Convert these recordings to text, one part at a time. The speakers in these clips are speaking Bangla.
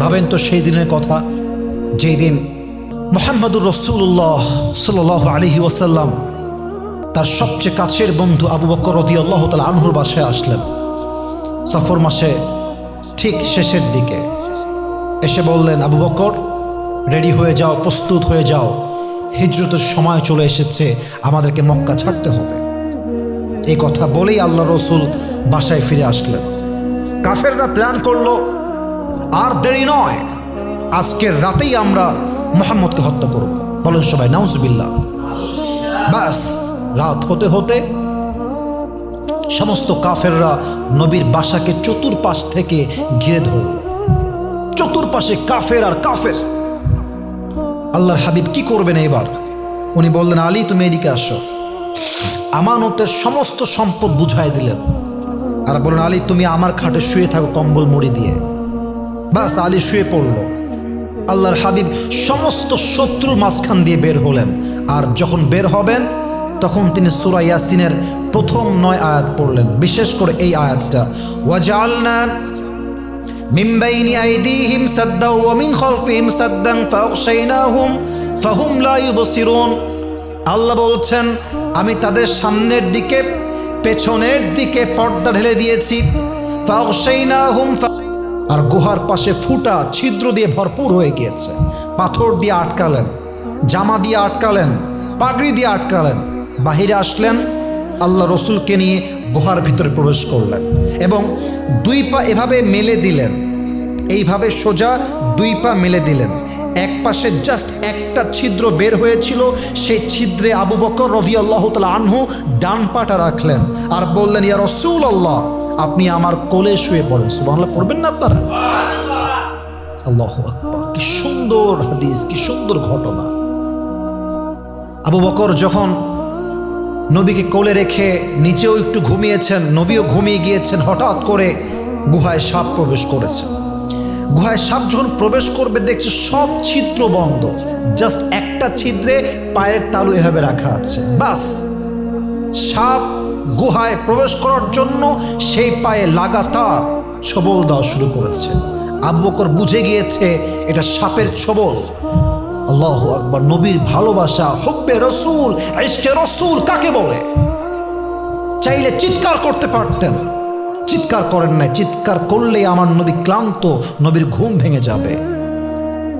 ভাবেন তো সেই দিনের কথা, যেই দিন মোহাম্মদুর রসুল্লাহ সাল আলহি ওয়াসাল্লাম তার সবচেয়ে কাছের বন্ধু আবু বকর রদি আল্লাহ তালা আনহুর বাসায় আসলেন। সফর মাসে ঠিক শেষের দিকে এসে বললেন, আবু বকর রেডি হয়ে যাও, প্রস্তুত হয়ে যাও। হিজরতের সময় চলে এসেছে, আমাদেরকে মক্কা ছাড়তে হবে। এই কথা বলেই আল্লাহ রসুল বাসায় ফিরে আসলেন। কাফেররা প্ল্যান করল আর দেরি নয়, আজকের রাতেই আমরা মোহাম্মদকে হত্যা করব। বলেন সবাই নাউজবিল্লা ব্যাস রাত হতে হতে সমস্ত কাফেররা নবীর বাসাকে চতুর্পাশ থেকে ঘিরে ধরল। চতুর্পাশে কাফের আর কাফের। আল্লাহর হাবিব কি করবেন এবার? উনি বললেন, আলী, তুমি এদিকে আসো। আমানতের সমস্ত সম্পদ বুঝাই দিলেন। আর বললেন, আলী, তুমি আমার খাটে শুয়ে থাকো কম্বল মুড়ি দিয়ে। বাস আলী শুয়ে পড়ল আল্লাহর হাবিব সমস্ত শত্রু মাঝখান দিয়ে বের হলেন আর যখন বের হবেন তখন তিনি সুরা ইয়াসিনের প্রথম নয় আয়াত পড়লেন বিশেষ করে এই আয়াতটা ওয়াজালনা من بين أيديهم سدا ومن خلفهم سدا فأغشيناهم فهم لا يبصرون আল্লাহ বলছেন আমি তাদের সামনের দিকে পেছনের দিকে পর্দা ঢেলে দিয়েছি فأغشيناهم ف- আর গুহার পাশে ফুটা ছিদ্র দিয়ে ভরপুর হয়ে গিয়েছে। পাথর দিয়ে আটকালেন, জামা দিয়ে আটকালেন, পাগড়ি দিয়ে আটকালেন। বাহিরে আসলেন, আল্লাহ রসুলকে নিয়ে গুহার ভিতরে প্রবেশ করলেন এবং দুই পা এভাবে মেলে দিলেন। এইভাবে সোজা দুই পা মেলে দিলেন। এক পাশে জাস্ট একটা ছিদ্র বের হয়েছিল, সেই ছিদ্রে আবু বকর আল্লাহ তালা আনহু ডান পাটা রাখলেন আর বললেন, ইয়া রসুল আল্লাহ আপনি আমার কোলে শুয়ে পড়েন। সুবাংলা পড়বেন না আপনারা? আল্লাহ আকবর, কি সুন্দর হাদিস, কি সুন্দর ঘটনা। আবু বকর যখন নবীকে কোলে রেখে নিচেও একটু ঘুমিয়েছেন, নবীও ঘুমিয়ে গিয়েছেন, হঠাৎ করে গুহায় সাপ প্রবেশ করেছে। গুহায় সাপ যখন প্রবেশ করবে, দেখছে সব ছিদ্র বন্ধ। জাস্ট একটা ছিদ্রে পায়ের তালু এভাবে রাখা আছে। বাস, সাপ গুহায় প্রবেশ করার জন্য সেই পায়ে লাগাতার ছবল দেওয়া শুরু করেছে। আবু বকর বুঝে গিয়েছে, এটা সাপের ছবল। আল্লাহ আকবর, নবীর ভালোবাসা, হব্বে রসুল, ইশকে রসুল কাকে বলে? চাইলে চিৎকার করতে পারতেন। চিৎকার করেন নাই, চিৎকার করলে আমার নবী ক্লান্ত, নবীর ঘুম ভেঙে যাবে।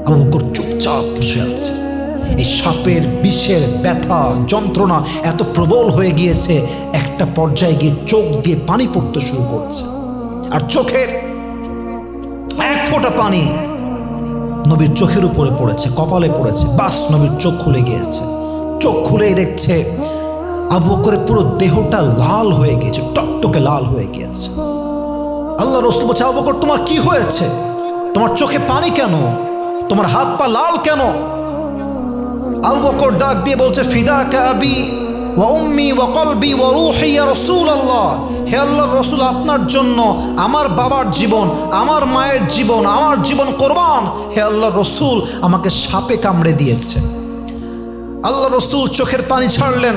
আবু বকর চুপচাপ বসে আছে। এই সাপের বিষের ব্যথা যন্ত্রণা এত প্রবল হয়ে গিয়েছে, একটা পর্যায়ে গিয়ে চোখ দিয়ে পানি পড়তে শুরু করেছে। আর চোখের এক ফোঁটা পানি নবীর চোখের উপরে পড়েছে, কপালে পড়েছে। বাস, নবীর চোখ খুলে গিয়েছে। চোখ খুলেই দেখছে, আবু করে পুরো দেহটা লাল হয়ে গিয়েছে, টকটকে লাল হয়ে গিয়েছে। আল্লাহ রসুল বলছে, আবু তোমার কি হয়েছে? তোমার চোখে পানি কেন? তোমার হাত পা লাল কেন? আবু বকর ডাক দিয়ে বলছে ফিদা কাবি ওয়া উম্মি ওয়া কলবি ওয়া রুহি ইয়া রাসূলুল্লাহ। হে আল্লাহর রাসূল, আপনার জন্য আমার বাবার জীবন, আমার মায়ের জীবন, আমার জীবন কোরবান। হে আল্লাহর রাসূল, আমাকে সাপে কামড়ে দিয়েছে। আল্লাহ রসুল চোখের পানি ছাড়লেন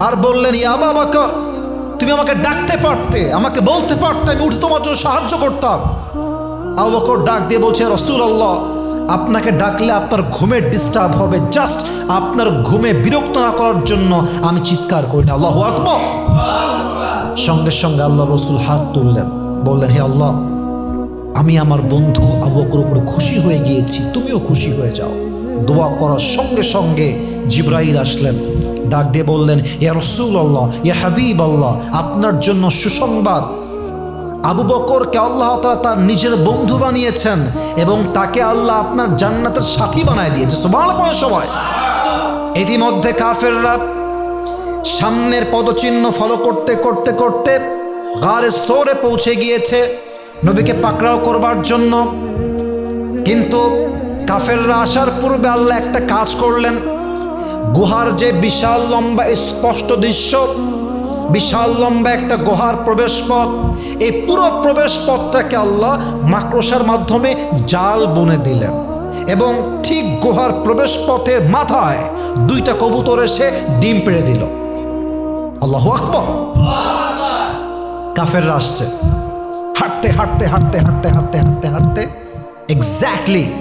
আর বললেন, ইয়া আবা বকর, তুমি আমাকে ডাকতে পারতে, আমাকে বলতে পারতে, আমি উঠে তোমার জন্য সাহায্য করতাম। আবু বকর ডাক দিয়ে বলছে রসুল আল্লাহ আপনাকে ডাকলে আপনার ঘুমের ডিস্টার্ব হবে। জাস্ট আপনার ঘুমে বিরক্ত না করার জন্য আমি চিৎকার করি না। আল্লাহ আকবর। সঙ্গে সঙ্গে আল্লাহ রসুল হাত তুললেন। বললেন, হে আল্লাহ, আমি আমার বন্ধু আবু বকর উপরে খুশি হয়ে গিয়েছি। তুমিও খুশি হয়ে যাও। দোয়া করার সঙ্গে সঙ্গে জিব্রাইল আসলেন। ডাক দিয়ে বললেন ইয়া রসুল আল্লাহ ইয়া হাবিব আল্লাহ আপনার জন্য সুসংবাদ। আবু বকরকে আল্লাহ তাআলা তার নিজের বন্ধু বানিয়েছেন এবং তাকে আল্লাহ আপনার জান্নাতের সাথী বানায় দিয়েছে। সুবহানাল্লাহ সবাই। ইতিমধ্যে কাফেররা সামনের পদচিহ্ন ফলো করতে করতে করতে গারে সোরে পৌঁছে গিয়েছে নবীকে পাকড়াও করবার জন্য। কিন্তু কাফেররা আসার পূর্বে আল্লাহ একটা কাজ করলেন। গুহার যে বিশাল লম্বা স্পষ্ট দৃশ্য বিশাল লম্বা একটা গুহার প্রবেশ পথ এই পুরো প্রবেশ পথটাকে আল্লাহ মাকড়সার মাধ্যমে জাল বনে দিলেন এবং ঠিক গুহার প্রবেশ পথের মাথায় দুইটা কবুতর এসে ডিম পেড়ে দিল। আল্লাহ আকবর। কাফেররা আসছে। হাঁটতে হাঁটতে হাঁটতে হাঁটতে হাঁটতে হাঁটতে হাঁটতে এক্স্যাক্টলি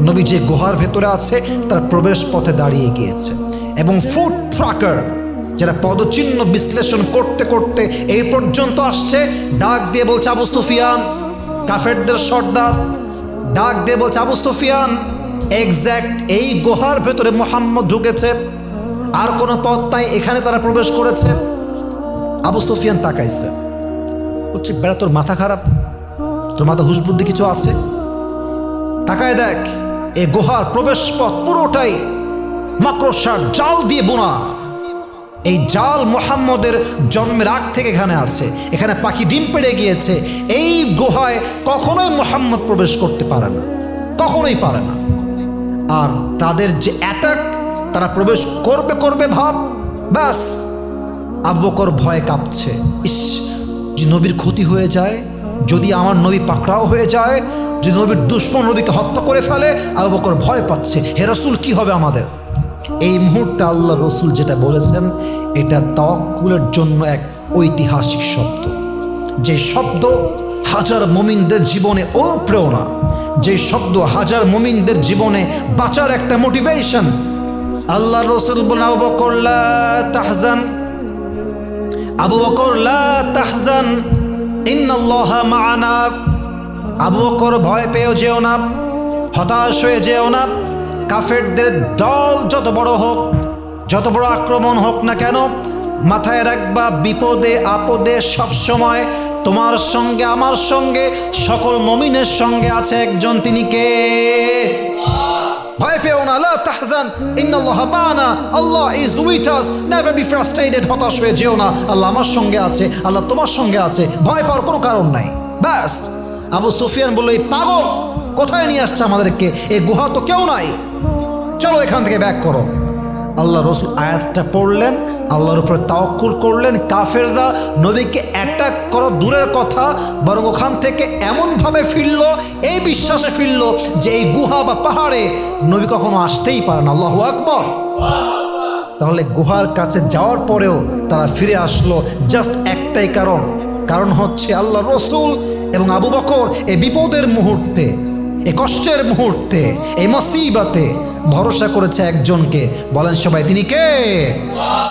নবী যে গুহার ভেতরে আছে, তার প্রবেশ পথে দাঁড়িয়ে গিয়েছে। এবং ফুড ট্রাকার যারা পদচিহ্ন বিশ্লেষণ করতে করতে এই পর্যন্ত আসছে, ডাক দিয়ে বলছে আবু সুফিয়ান, কাফেরদের সর্দার। ডাক দিয়ে বলছে আবু সুফিয়ান এক্স্যাক্ট এই গুহার ভেতরে মোহাম্মদ ঢুকেছে, আর কোনো পথ নাই, এখানে তারা প্রবেশ করেছে। আবু সুফিয়ান তাকাইছে। বলছে, বেড়া, তোর মাথা খারাপ? তোর মাথা হুশ বুদ্ধি কিছু আছে? তাকায় দেখ, এ গুহার প্রবেশ পথ পুরোটাই মাকড়সার জাল দিয়ে বোনা। এই জাল মোহাম্মদের জন্মের আগ থেকে এখানে আছে। এখানে পাখি ডিম পেড়ে গিয়েছে। এই গুহায় কখনোই মোহাম্মদ প্রবেশ করতে পারে না। কখনোই পারে না। আর তাদের যে অ্যাটাক তারা প্রবেশ করবে করবে, ভাব। ব্যাস আব্বকর ভয়ে কাঁপছে। ইস যে নবীর ক্ষতি হয়ে যায়, যদি আমার নবী পাকড়াও হয়ে যায়, যদি নবীর দুশ্মন নবীকে হত্যা করে ফেলে, আবু বকর ভয় পাচ্ছে। হেরাসুল কি হবে আমাদের? এই মুহূর্তে আল্লাহ রসুল যেটা বলেছেন এটা তাওয়াক্কুলের জন্য এক ঐতিহাসিক শব্দ। যে শব্দ হাজার মমিনদের জীবনে অনুপ্রেরণা, যে শব্দ হাজার মমিনদের জীবনে বাঁচার একটা মোটিভেশন আল্লাহ রসুল তাহজান। আবু তাহজান। আবু বকর, ভয় পেয়েও যেও না। হতাশ হয়ে যেও না। কাফেরদের দল যত বড় হোক, যত বড় আক্রমণ হোক না কেন, মাথায় রাখবা, বিপদে, আপদে সব সময় তোমার সঙ্গে, আমার সঙ্গে, সকল মমিনের সঙ্গে আছে একজন, তিনি কে? ভয় পেও না, লা তাহজান, ইন্নাল্লাহ মা'ানা, Allah is with us never be frustrated হতাশ হয়ে যেও না, আল্লাহ আমার সঙ্গে আছে, আল্লাহ তোমার সঙ্গে আছে, ভয় পাওয়ার কোনো কারণ নাই, ব্যাস। আবু সুফিয়ান বলল, এই পাগল কোথায় নিয়ে আসছে আমাদেরকে? এই গুহা তো কেউ নাই। চলো এখান থেকে ব্যাক করো। আল্লাহ রসুল আয়াতটা পড়লেন, আল্লাহর উপরে তাওকুল করলেন, কাফেররা নবীকে অ্যাটাক করো দূরের কথা, বরং ওখান থেকে এমনভাবে ফিরল, এই বিশ্বাসে ফিরল যে এই গুহা বা পাহাড়ে নবী কখনো আসতেই পারে না। আল্লাহ আকবর। তাহলে গুহার কাছে যাওয়ার পরেও তারা ফিরে আসলো জাস্ট একটাই কারণ। কারণ হচ্ছে আল্লাহ রসুল এবং আবু বকর এই বিপদের মুহূর্তে এই কষ্টের মুহূর্তে এ মসিবাতে ভরসা করেছে একজনকে। বলেন সবাই তিনি কে?